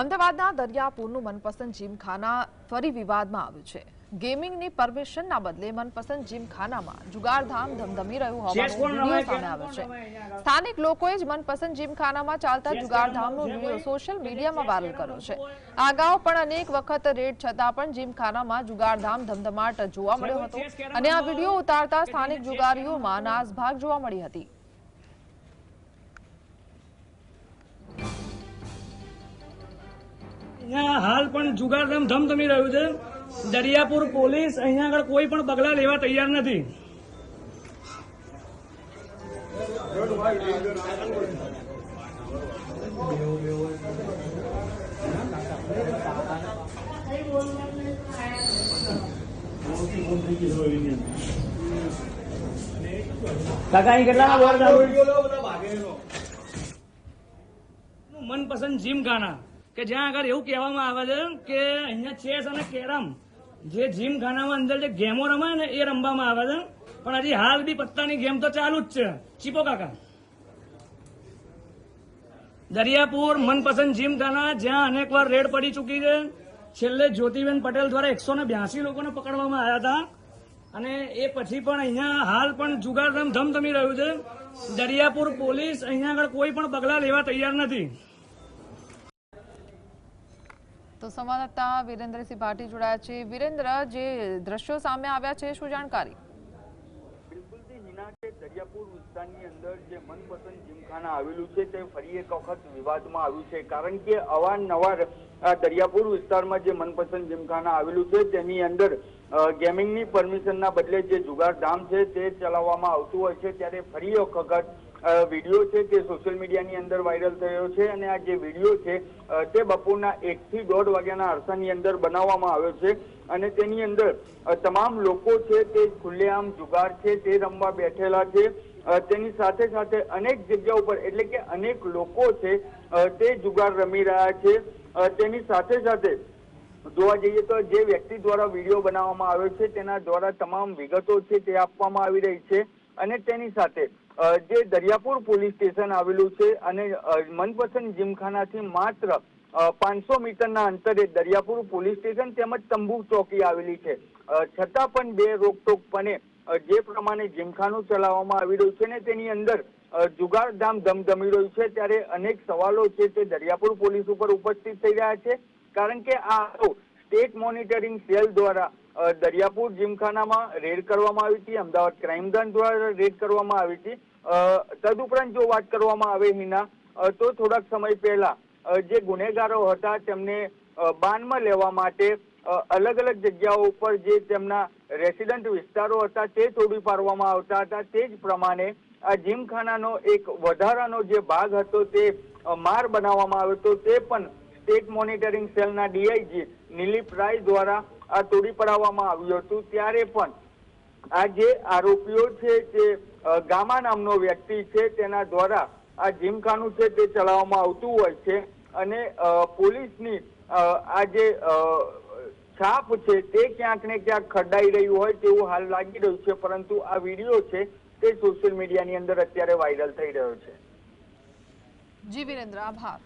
અમદાવાદના દરિયાપુરનું મનપસંદ જીમખાના ફરી વિવાદમાં આવ્યું છે. ગેમિંગની પરમિશનના બદલે મનપસંદ જીમખાનામાં જુગારધામ ધમધમી રહ્યું હોવાનો વીડિયો સામે આવ્યો છે. સ્થાનિક લોકોએ જ મનપસંદ જીમખાનામાં ચાલતા જુગારધામનો વીડિયો સોશિયલ મીડિયામાં વાયરલ કર્યો છે. અગાઉ પણ અનેક વખત રેડ છતાં પણ જીમખાનામાં જુગારધામ ધમધમાટ જોવા મળ્યો હતો અને આ વીડિયો ઉતારતા સ્થાનિક જુગારીઓમાં નાસભાગ જોવા મળી હતી. અહીંયા હાલ પણ જુગારધામ ધમધમી રહ્યું છે. દરિયાપુર પોલીસ અહીંયા આગળ કોઈ પણ પગલા લેવા તૈયાર નથી. કાકા અહીં કેટલા બોલ મનપસંદ જીમખાના કે જ્યાં આગળ એવું કહેવામાં આવે છે કે અહીંયા ચેસ અને કેરમ જે જીમખાનામાં અંદર જે ગેમો રમાય ને એ રમવામાં આવે છે. પણ હજી હાલ બી પત્તાની ગેમ તો ચાલુ જ છે. ચીપો કાકા. દરિયાપુર મનપસંદ જીમખાના જ્યાં અનેક વાર રેડ પડી ચૂકી છે. છેલ્લે જ્યોતિબેન પટેલ દ્વારા એકસો ને બ્યાસી લોકોને પકડવામાં આવ્યા હતા. અને એ પછી પણ અહીંયા હાલ પણ જુગાર ધમધમી રહ્યું છે. દરિયાપુર પોલીસ અહીંયા આગળ કોઈ પણ પગલાં લેવા તૈયાર નથી. તો સંવાદદાતા વિરેન્દ્રસિંહ ભાટી જોડાયા છે. વિરેન્દ્ર જે દ્રશ્યો સામે આવ્યા છે શું જાણકારી? દરિયાપુર વિસ્તારની અંદર જે મનપસંદ જીમખાના આવેલું છે, તે ફરી એક વખત વિવાદમાં આવ્યું છે. કારણ કે અવારનવાર દરિયાપુર વિસ્તારમાં જે મનપસંદ જીમખાના આવેલું છે, તેની અંદર ગેમિંગની પરમિશનના બદલે જે જુગારધામ છે, તે ચલાવવામાં આવતું હોય છે. ત્યારે ફરી એક વખત વીડિયો છે તે સોશિયલ મીડિયાની અંદર વાયરલ થયો છે અને આ જે વીડિયો છે તે બપોરના એકથી દોઢ વાગ્યાના અરસાની અંદર બનાવવામાં આવ્યો છે અને તેની અંદર તમામ લોકો છે, તે ખુલ્લેઆમ જુગાર છે, તે રમવા બેઠેલા છે તેની સાથે સાથે અનેક જગ્યા ઉપર એટલે કે અનેક લોકો છે તે જુગાર રમી રહ્યા છે. તેની સાથે સાથે જોવા જઈએ તો જે વ્યક્તિ દ્વારા વીડિયો બનાવવામાં આવ્યો છે તેના દ્વારા તમામ વિગતો છે તે આપવામાં આવી રહી છે. અને તેની સાથે જે દરિયાપુર પોલીસ સ્ટેશન આવેલું છે અને મનપસંદ જીમખાનાથી માત્ર પાંચસો મીટરના અંતરે દરિયાપુર પોલીસ સ્ટેશન તેમજ તંબુ ચોકી આવેલી છે. છતાં પણ બે રોકટોકપણે અ, જે પ્રમાણે જીમખાનું ચલાવવામાં આવી રહ્યું છે ને તેની અંદર જુગારધામ ધમધમી રહ્યું છે, ત્યારે અનેક સવાલો છે તે દરિયાપુર પોલીસ ઉપર ઉપસ્થિત થઈ રહ્યા છે. કારણ કે આ સ્ટેટ મોનિટરિંગ સેલ દ્વારા દરિયાપુર જીમખાનામાં રેડ કરવામાં આવી હતી, અમદાવાદ ક્રાઇમ બ્રાન્ચ દ્વારા રેડ કરવામાં આવી હતી. તદુપરાંત જો વાત કરવામાં આવે હિના તો થોડાક સમય પહેલા જે ગુનેગારો હતા તેમને બાનમાં લેવા માટે અલગ અલગ જગ્યાઓ ઉપર જે તેમના રેસિડન્ટ વિસ્તારો હતા, તે તોડી પાડવામાં આવતા હતા. તે જ પ્રમાણે આ જીમખાનાનો એક વધારાનો જે ભાગ હતો તે માર બનાવવામાં આવ્યો હતો. તે પણ સ્ટેટ મોનિટરિંગ સેલના ડીઆઈજી નિલીપ રાય દ્વારા આ તોડી પડાવવામાં આવ્યું હતું. ત્યારે પણ આ જે આરોપીઓ છે, જે ગામા નામનો વ્યક્તિ છે, તેના દ્વારા આ જીમખાનું છે તે ચલાવવામાં આવતું હોય છે. અને પોલીસની આ જે છાપ છે, તે ક્યાંક ને ક્યાંક ખડાઈ રહ્યું હોય તેવું હાલ લાગી રહ્યું છે, પરંતુ આ વીડિયો છે તે સોશિયલ મીડિયાની અંદર અત્યારે વાયરલ થઈ રહ્યો છે. જી, વિરેન્દ્ર, આભાર.